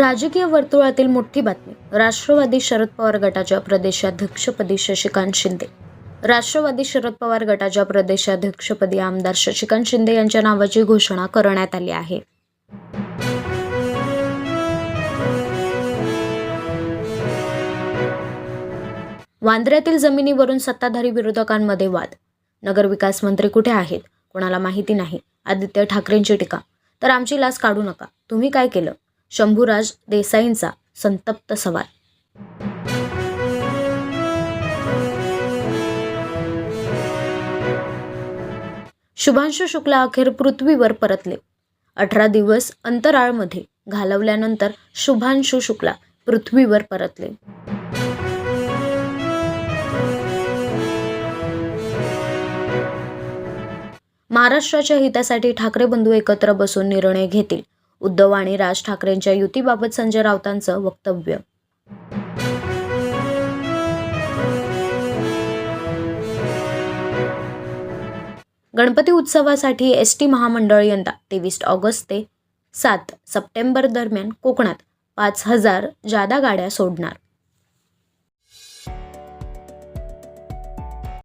राजकीय वर्तुळातील मोठी बातमी. राष्ट्रवादी शरद पवार गटाच्या प्रदेशाध्यक्षपदी शशिकांत शिंदे. राष्ट्रवादी शरद पवार गटाच्या प्रदेशाध्यक्षपदी आमदार शशिकांत शिंदे यांच्या नावाची घोषणा करण्यात आली आहे. वांद्र्यातील जमिनीवरून सत्ताधारी विरोधकांमध्ये वाद. नगरविकास मंत्री कुठे आहेत? कोणाला माहिती नाही. आदित्य ठाकरेंची टीका. तर आमची लाच काढू नका. तुम्ही काय केलं? शंभूराज देसाईंचा संतप्त सवाल. शुभांशु शुक्ला अखेर पृथ्वीवर परतले. अठरा दिवस अंतराळमध्ये घालवल्यानंतर शुभांशु शुक्ला पृथ्वीवर परतले. महाराष्ट्राच्या हितासाठी ठाकरे बंधू एकत्र बसून निर्णय घेतील. उद्धव आणि राज ठाकरेंच्या युतीबाबत संजय राऊतांचं वक्तव्य. गणपती उत्सवासाठी एस टी महामंडळ यंदा तेवीस ऑगस्ट ते सात सप्टेंबर दरम्यान कोकणात पाच हजार जादा गाड्या सोडणार.